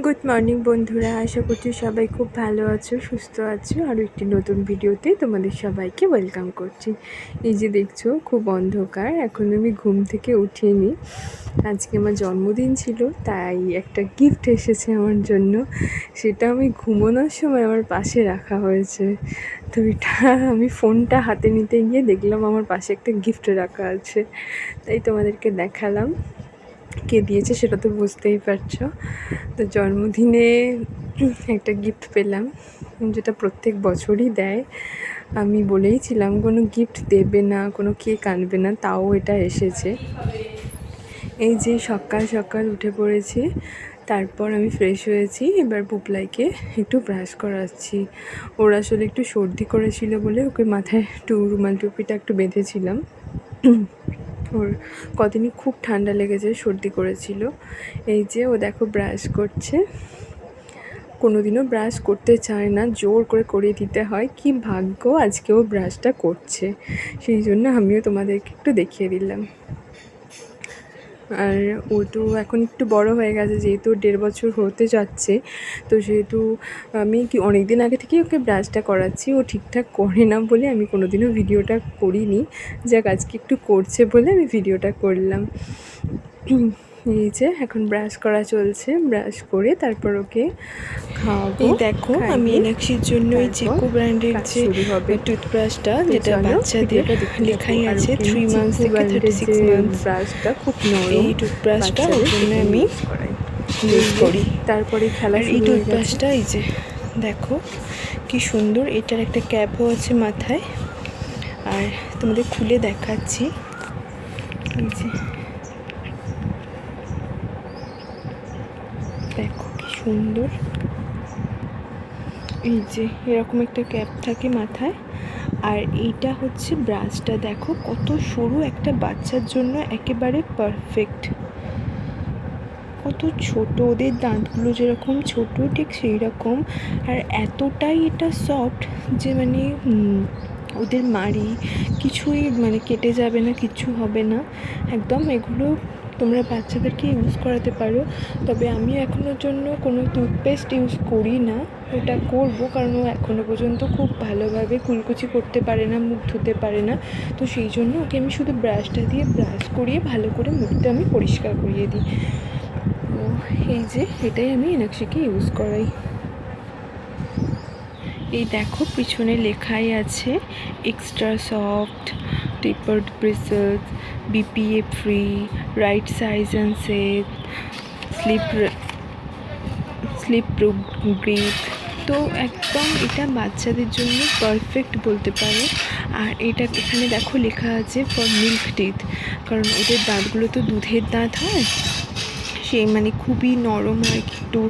Good morning বন্ধুরা। আশা করছি সবাই খুব ভালো আছো, সুস্থ আছো। আরও একটি নতুন ভিডিওতে তোমাদের সবাইকে ওয়েলকাম করছি। এই যে দেখছ, খুব অন্ধকার। এখন আমি ঘুম থেকে উঠিনি। আজকে আমার জন্মদিন ছিল, তাই একটা গিফট এসেছে আমার জন্য। সেটা আমি ঘুমোনোর সময় আমার পাশে রাখা হয়েছে। তো এটা আমি ফোনটা হাতে নিতে গিয়ে দেখলাম আমার পাশে একটা গিফট রাখা আছে। তাই তোমাদেরকে দেখালাম। কে দিয়েছে সেটা তো বুঝতেই পারছ। তো জন্মদিনে একটা গিফট পেলাম, যেটা প্রত্যেক বছরই দেয়। আমি বলেইছিলাম, কোনো গিফট দেবে না, কোনো কেক আনবে না, তাও এটা এসেছে। এই যে সকাল সকাল উঠে পড়েছি, তারপর আমি ফ্রেশ হয়েছি। এবার পুপলাইকে একটু ব্রাশ করাচ্ছি। ওর আসলে একটু সর্দি করেছিল বলে ওকে মাথায় একটু রুমাল টুপিটা একটু বেঁধেছিলাম। ওর কদিনই খুব ঠান্ডা লেগেছে, সর্দি করেছিল। এই যে ও দেখো ব্রাশ করছে। কোনো দিনও ব্রাশ করতে চায় না, জোর করে করিয়ে দিতে হয়। কি ভাগ্য আজকে ও ব্রাশটা করছে। সেই জন্য আমিও তোমাদেরকে একটু দেখিয়ে দিলাম। আর ও তো এখন একটু বড় হয়ে গেছে, যেহেতু দেড় বছর হতে যাচ্ছে। তো সেহেতু আমি কি অনেক দিন আগে থেকেই ওকে ব্রাশটা করাচ্ছি, ও ঠিকঠাক করে না বলে আমি কোনো দিনও ভিডিওটা করিনি। যাক, আজকে একটু করছে বলে আমি ভিডিওটা করলাম। এই যে এখন ব্রাশ করা চলছে। ব্রাশ করে তারপর ওকে খাওয়াবো। দেখো আমি খাইয়ে এনাক্সির জন্য এই চিকু ব্র্যান্ডের যে। টুথব্রাশটা যেটা বাচ্চাদের লেখাই আছে থ্রি মান্থস থেকে থার্টি সিক্স মান্থস ব্রাশটা খুব নরম এই টুথব্রাশটা ওর জন্য আমি ইউজ করি। তারপরে খেলার এই টুথব্রাশটা এই যে দেখো কি সুন্দর এটার একটা ক্যাপও আছে মাথায়। আর তোমাদের খুলে দেখাচ্ছি। এই যে দেখো কি সুন্দর। এই যে এরকম একটা ক্যাপ থাকে মাথায়। আর এইটা হচ্ছে ব্রাশটা। দেখো কত সরু একটা বাচ্চার জন্য একেবারে পারফেক্ট কত ছোট, ওদের দাঁতগুলো যেরকম ছোট, ঠিক সেই রকম আর এতটাই এটা সফট যে মানে ওদের মাড়ি কিছুই মানে কেটে যাবে না, কিছু হবে না। একদম এগুলো তোমরা বাচ্চাদেরকে ইউজ করাতে পারো। তবে আমি এখনোর জন্য কোনো টুথপেস্ট ইউজ করি না। ওটা করব কারণ ও এখনও পর্যন্ত খুব ভালোভাবে কুলকুচি করতে পারে না, মুখ ধুতে পারে না। তো সেই জন্য ওকে আমি শুধু ব্রাশটা দিয়ে ব্রাশ করিয়ে ভালো করে মুখটা আমি পরিষ্কার করিয়ে দিই। তো এই যে এটাই আমি এনাক্সিকে ইউজ করাই। এই দেখো পিছনে লেখাই আছে extra soft tapered bristles BPA free right size and safe slip slip proof grip তো একদম এটা বাচ্চাদের জন্য পারফেক্ট বলতে পারো। আর এটা এখানে দেখো লেখা আছে ফর মিল্ক টিথ কারণ ওদের দাঁতগুলো তো দুধের দাঁত হয়। সেই মানে খুবই নরম হয় একটু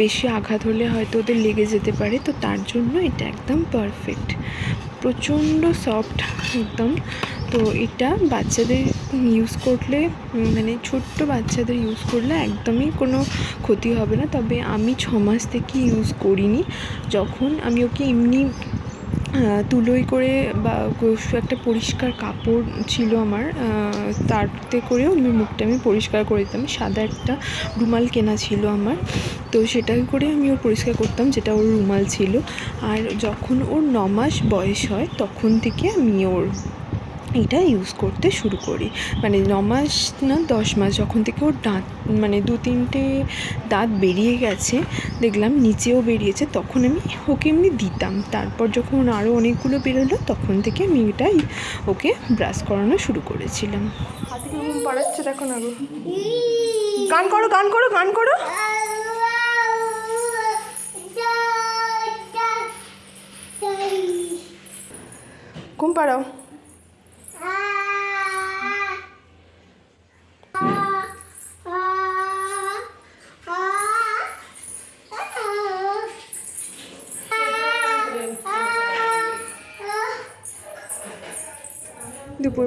বেশি আঘাত হলে হয়তো ওদের লেগে যেতে পারে। তো তার জন্য এটা একদম পারফেক্ট প্রচণ্ড সফট একদম। তো এটা বাচ্চাদের ইউজ করলে মানে ছোট্ট বাচ্চাদের ইউজ করলে একদমই কোনো ক্ষতি হবে না। তবে আমি ছ মাস থেকে ইউজ করিনি। যখন আমি ওকে এমনি তুলোই করে বা একটা পরিষ্কার কাপড় ছিল আমার তারতে করেও আমি মুখটা আমি পরিষ্কার করে দিতাম। সাদা একটা রুমাল কেনা ছিল আমার, তো সেটাই করে আমি ওর পরিষ্কার করতাম, যেটা ওর রুমাল ছিল। আর যখন ওর ন মাস বয়স হয়, তখন থেকে আমি ওর এটা ইউজ করতে শুরু করি। মানে ন মাস না দশ মাস যখন থেকে ওর দাঁত মানে দু তিনটে দাঁত বেরিয়ে গেছে, দেখলাম নিচেও বেরিয়েছে, তখন আমি ওকে এমনি দিতাম। তারপর যখন আরও অনেকগুলো বেরোলো, তখন থেকে আমি এটাই ওকে ব্রাশ করানো শুরু করেছিলাম। ঘুম পাড়াচ্ছে দেখো না গান করো গান করো গান করো। ঘুম পাড়াও।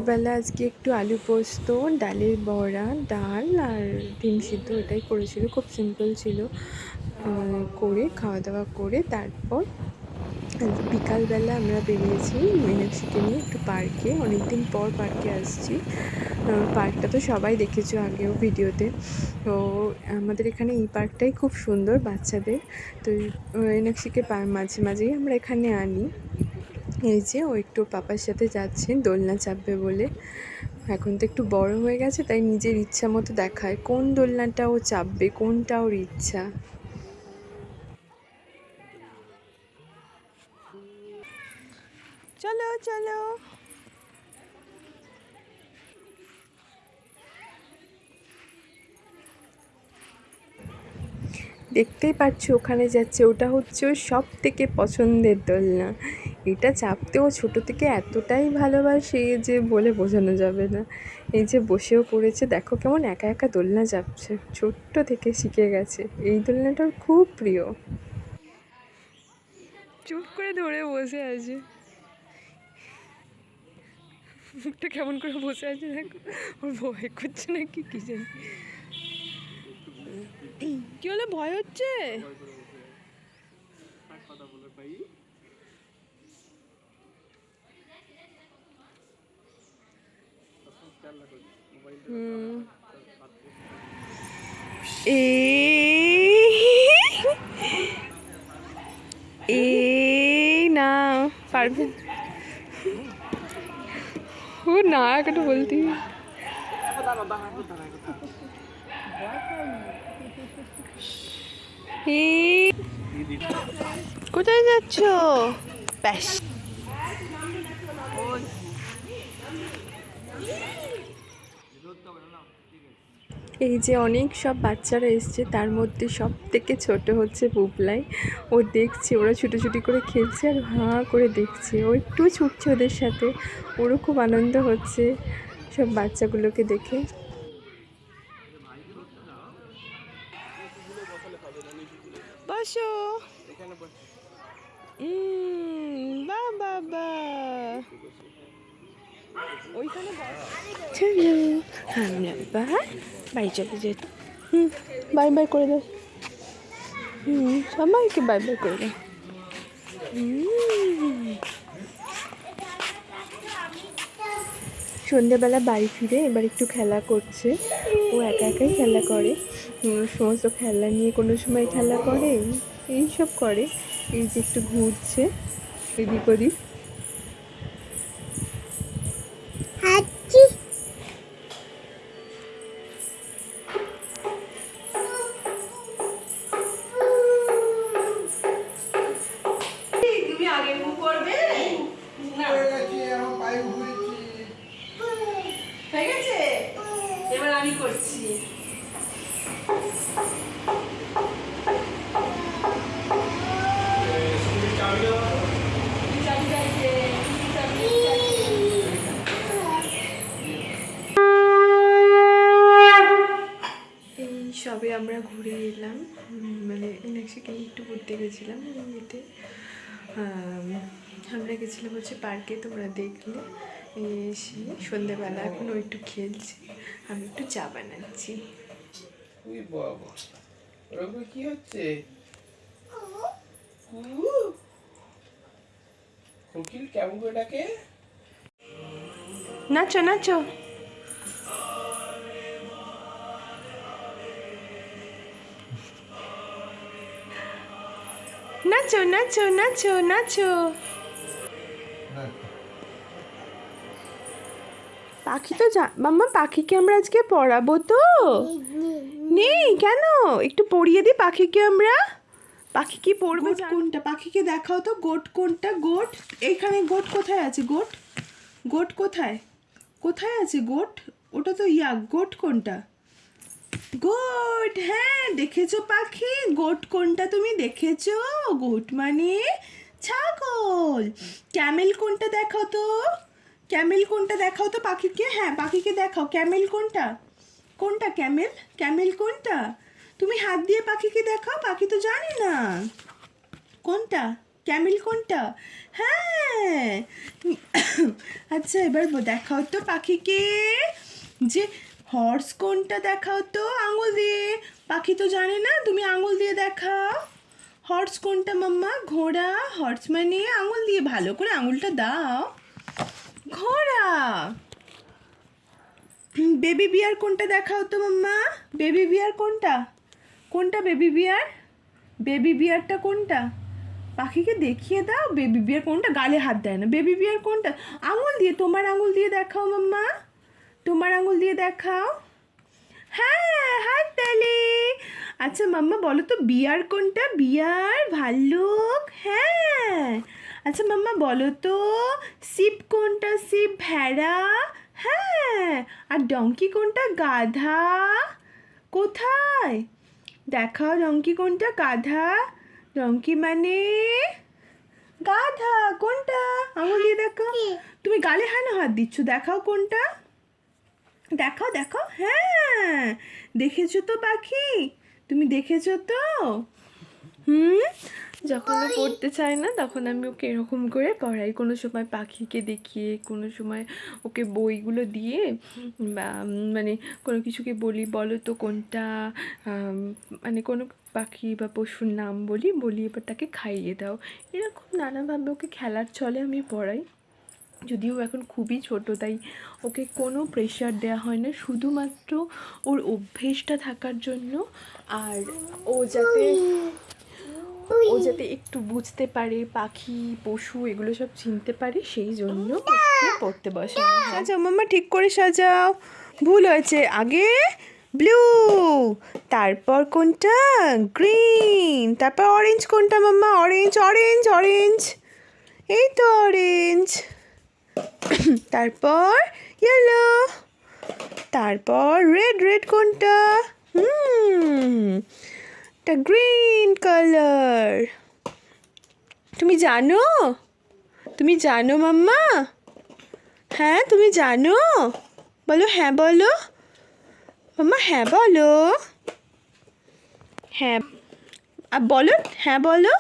দুপুরবেলা আজকে একটু আলু পোস্ত, ডালের বড়া, ডাল আর ডিম সিদ্ধ, এটাই করেছিল। খুব সিম্পল ছিল। করে খাওয়া দাওয়া করে তারপর বিকালবেলা আমরা বেরিয়েছি মীনাক্ষীকে নিয়ে একটু পার্কে। অনেকদিন পর পার্কে আসছি। পার্কটা তো সবাই দেখেছ আগেও ভিডিওতে। তো আমাদের এখানে এই পার্কটাই খুব সুন্দর বাচ্চাদের। তো মীনাক্ষীকে মাঝে মাঝেই আমরা এখানে আনি। এই যে ও একটু পাপার সাথে যাচ্ছে, দোলনা চাপবে বলে। এখন তো একটু বড় হয়ে গেছে, তাই নিজের ইচ্ছা মতো দেখায়। কোন দোলনাটা ও চাপবে, কোনটা ওর ইচ্ছা? চলো চলো। দেখতেই পাচ্ছ, ওখানে যাচ্ছে। ওটা হচ্ছে ওর সব থেকে পছন্দের দোলনা। এটা চাপতেও ছোট থেকে এতটাই ভালোবাসে যে বলে বোঝানো যাবে না। এই যে বসেও পড়েছে, দেখো কেমন একা একা দোলনা চাপছে, ছোট্ট থেকে শিখে গেছে। এই দোলনাটা ওর খুব প্রিয়। চুপ করে ধরে বসে আছে। মুখটা কেমন করে বসে আছে দেখো, ওর ভয় করছে নাকি কি জানি। কি হলো, ভয় হচ্ছে? হুম। এই এই না পারবে। ও না একটা বলতি। কোথায় যাচ্ছ? ব্যাস। এই যে অনেক সব বাচ্চারা এসছে তার মধ্যে সব থেকে ছোট হচ্ছে পুপলাই ও দেখছে ওরা ছুটোছুটি করে খেলছে আর হাঁ করে দেখছে। ও একটু ছুটছে ওদের সাথে। ওরও খুব আনন্দ হচ্ছে সব বাচ্চাগুলোকে দেখে। বসো। বাহ ওইখানে বাই চলে যাই হুম বাই বাই করে দাও সবাইকে বাই বাই করে হুম। সন্ধ্যেবেলা বাড়ি ফিরে এবার একটু খেলা করছে। ও একা একাই খেলা করে। সমস্ত খেলা নিয়ে কোনো সময় খেলা করে, এই সব করে। এই যে একটু ঘুরছে, এদিক ওদিক। নেক্সটকে একটু ঘুরতে গেছিলাম এতে আমরা গেছিলাম হচ্ছে পার্কে তোমরা দেখলে। এসে সন্ধ্যেবেলা এখন ও একটু খেলছে আমি একটু চা বানাচ্ছি। কি হচ্ছে? কোকিল কেমন করে ডাকে? নাচো নাচো। নাচো নাচো নাচো নাচো। পাখি তো মাম্মা পাখিকে আমরা আজকে পড়াবো তো? নেই কেন? একটু পড়িয়ে দিই পাখিকে আমরা। পাখি কি পড়বে কোনটা? পাখিকে দেখাও তো গোট কোনটা? গোট? এইখানে গোট কোথায় আছে? গোট? গোট কোথায়? কোথায় আছে গোট? ওটা তো ইয়া গোট কোনটা? গোট হ্যাঁ দেখেছ পাখি? গোট কোনটা তুমি দেখেছ? গোট মানে ছাগল। ক্যামেল কোনটা দেখাও তো? ক্যামেল কোনটা দেখাও তো পাখিকে? হ্যাঁ পাখিকে দেখাও। ক্যামেল কোনটা? কোনটা ক্যামেল ক্যামেল কোনটা? তুমি হাত দিয়ে পাখিকে দেখাও? পাখি তো জানে না। কোনটা? ক্যামেল কোনটা? হ্যাঁ। আচ্ছা এবার দেখাও তো পাখিকে যে হর্স কোনটা দেখাও তো? আঙুল দিয়ে। পাখি তো জানে না, তুমি আঙুল দিয়ে দেখাও। হর্স কোনটা মাম্মা? ঘোড়া। হর্স মানে আঙুল দিয়ে ভালো করে আঙুলটা দাও। ঘোড়া। বেবি বিয়ার কোনটা দেখাও তো মাম্মা? বেবি বিয়ার কোনটা? কোনটা বেবি বিয়ার বেবি বিয়ারটা কোনটা? পাখিকে দেখিয়ে দাও বেবি বিয়ার কোনটা? গালে হাত দেয় না। বেবি বিয়ার কোনটা? আঙুল দিয়ে, তোমার আঙুল দিয়ে দেখাও মাম্মা। তোমার আঙুল দিয়ে দেখাও। হ্যাঁ হাত তালে। আচ্ছা মাম্মা বলো তো বিয়ার কোনটা? বিয়ার ভাল্লুক হ্যাঁ। আচ্ছা মাম্মা বলো তো শিব কোনটা? শিব ভেড়া হ্যাঁ। আর ডঙ্কি কোনটা? গাধা কোথায়? দেখাও ডঙ্কি কোনটা? গাধা ডঙ্কি মানে গাধা কোনটা? আঙুল দিয়ে দেখাও। তুমি গালে হ্যাঁ হাত দিচ্ছ দেখাও কোনটা? দেখাও দেখাও। হ্যাঁ দেখেছ তো পাখি? তুমি দেখেছ তো? হুম? যখন ও পড়তে চায় না তখন আমি ওকে এরকম করে পড়াই। কোনো সময় পাখিকে দেখিয়ে কোনো সময় ওকে বইগুলো দিয়ে বা মানে কোনো কিছুকে বলি বলো তো কোনটা মানে কোনো পাখি বা পশুর নাম বলি বলি এবার তাকে খাইয়ে দাও। এরকম নানাভাবে ওকে খেলার ছলে আমি পড়াই। যদিও এখন খুবই ছোট, তাই ওকে কোনো প্রেশার দেওয়া হয় না। শুধুমাত্র ওর অভ্যেসটা থাকার জন্য আর ও যাতে ও যাতে একটু বুঝতে পারে, পাখি, পশু এগুলো সব চিনতে পারে, সেই জন্য পড়তে হয়। আচ্ছা মাম্মা, ঠিক করে সাজাও। ভুল হয়েছে। আগে ব্লু তারপর কোনটা? গ্রিন তারপর অরেঞ্জ কোনটা মাম্মা? অরেঞ্জ অরেঞ্জ অরেঞ্জ এই তো অরেঞ্জ তারপর ইয়েলো তারপর রেড রেড কোনটা? হুম গ্রিন কালার তুমি জানো? তুমি জানো মাম্মা? হ্যাঁ তুমি জানো? বলো হ্যাঁ বলো। মাম্মা হ্যাঁ বলো। হ্যাঁ আর বলো হ্যাঁ বলো।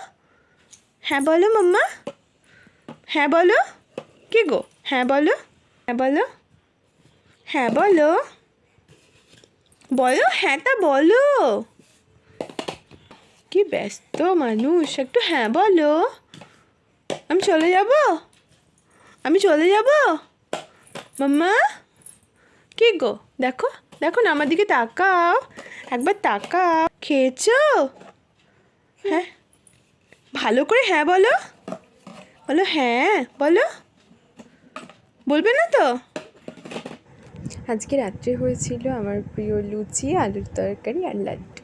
হ্যাঁ বলো মাম্মা। হ্যাঁ বলো। কে গো? হ্যাঁ বলো। হ্যাঁ বলো। হ্যাঁ বলো। বলো হ্যাঁ তা বলো। কি ব্যস্ত মানুষ। একটু হ্যাঁ বলো। আমি চলে যাব? আমি চলে যাব? মাম্মা? কি গো? দেখো দেখো না, আমার দিকে তাকাও। একবার তাকাও। খেয়েছো? হ্যাঁ। ভালো করে হ্যাঁ বলো। বলো হ্যাঁ বলো। বলবে না তো? আজকে রাত্রে হয়েছিল আমার প্রিয় লুচি আলুর তরকারি আর লাড্ডু।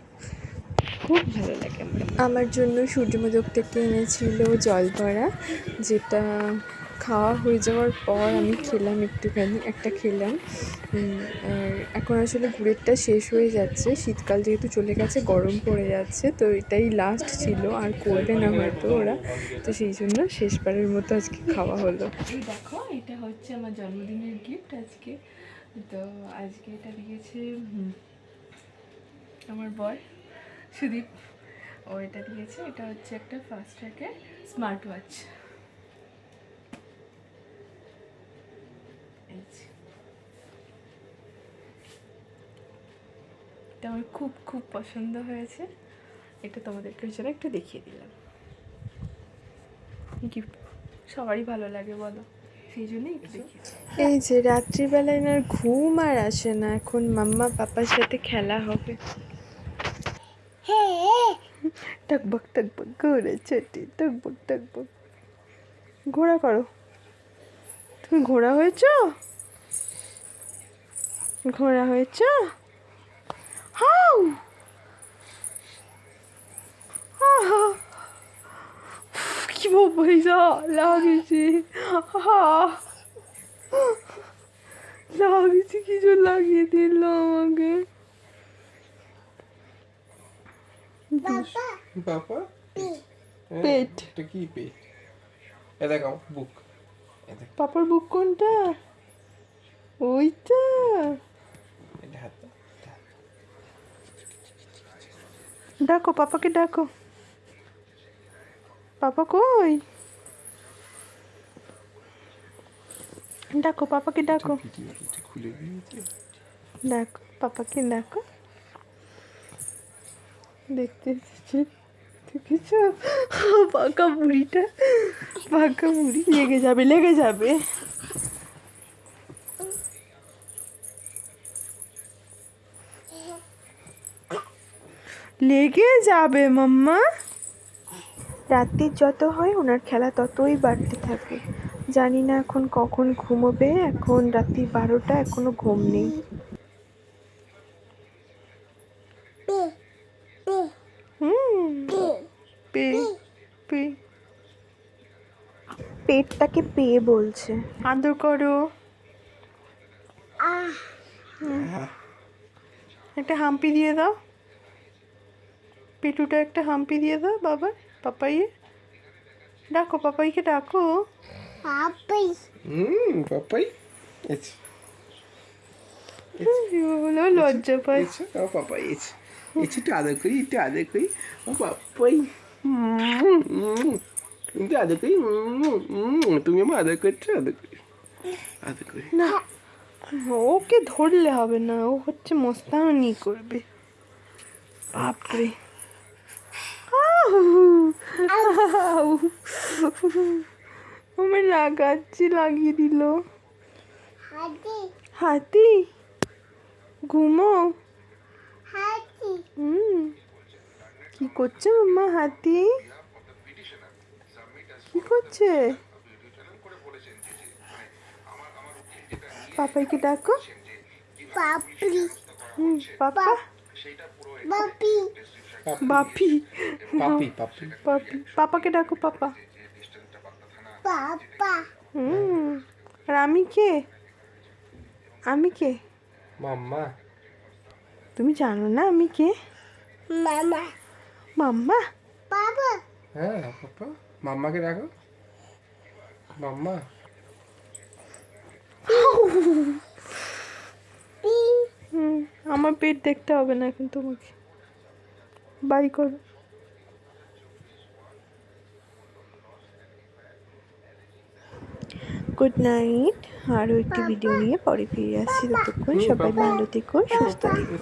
খুব ভালো লাগে আমার। আমার জন্য সূর্যমোদক থেকে এনেছিল জল ভরা যেটা খাওয়া হয়ে যাওয়ার পর আমি খেলাম একটুখানি, একটা খেলাম। আর এখন আসলে গুড়েরটা শেষ হয়ে যাচ্ছে। শীতকাল যেহেতু চলে গেছে, গরম পড়ে যাচ্ছে, তো এটাই লাস্ট ছিল। আর করবে না হয়তো ওরা। তো সেই জন্য শেষবারের মতো আজকে খাওয়া হলো। দেখো, এটা হচ্ছে আমার জন্মদিনের গিফট আজকে। তো আজকে এটা দিয়েছে আমার বয় সুদীপ। ও এটা দিয়েছে, এটা হচ্ছে একটা ফার্স্ট ট্র্যাকের স্মার্ট ওয়াচ এটা আমার খুব খুব পছন্দ হয়েছে। এটা তোমাদেরকে জন্য একটু দেখিয়ে দিলাম। গিফট সবারই ভালো লাগে বলো। সেই জন্যই এই যে রাত্রিবেলায় না আর ঘুম আর আসে না। এখন মাম্মা পাপার সাথে খেলা হবে। টকবক টকবক ঘোড়া ছোটি টকবক টকবক। ঘোড়া করো। তুমি ঘোড়া হয়েছ? ঘোড়া হয়েছ? হাউ! কি পয়সা লাগিয়েছে আহা! লাগিয়েছে কিছু লাগিয়ে দিল আমাকে। বাবা? হ্যাঁ, পেট। এটা কি পেট? এ দেখাও বুক পাপার বুক কোনটা? ওইটা। ডাকো পাপাকে ডাকো। পাপা কই? ডাকো পাপাকে ডাকো। ডাকো পাপাকে ডাকো। দেখতে এসেছি। দেখেছ? পাকা বুড়িটা পাকা বুড়ি লেগে যাবে লেগে যাবে। লেগে যাবে মাম্মা। রাত্রির যত হয় ওনার খেলা ততই বাড়তে থাকে। জানি না এখন কখন ঘুমোবে এখন রাত্রি বারোটা এখনও ঘুম নেই। পেটটাকে পেয়ে বলছে। আদর করো। হ্যাঁ একটা হাম্পি দিয়ে দাও। পিটুটা একটা হাম্পি দিয়ে দাও বাবা পাপাইয়ে। ডাকো পাপাইকে ডাকো। হুম পাপাই। এছে। বলো লজ্জা পাই এছে ও পাপাই একটু আদর করি একটু আদর করি। ও পাপাই। হুম, করি হুম, তুমি আমার আদর করছ আদর করি আদর করি না ওকে ধরলে হবে না ও হচ্ছে মস্তানি করবে। বাপরে। আহু, আহু। আমার লাগাচ্ছি লাগিয়ে দিল। হাতি। ঘুমো? হুম। কি করছে মাম্মা হাতি? করছে? পাপাইকে ডাকো। হুম পাপা। বাপি পাপি। পাপি। পাপি পাপাকে ডাকো পাপা। হুম আর আমি কে? আমি কে? মাম্মা। তুমি জানো না আমি কে? মামা। মাম্মা? হ্যাঁ পাপা। মাম্মাকে ডাকো মাম্মা। হুম আমার পেট দেখতে হবে না এখন তোমাকে। বাই করো। গুড নাইট আরও একটি ভিডিও নিয়ে পরে ফিরে আসছি ততক্ষণ। সবাই। ভালো থেকো সুস্থ থেকো।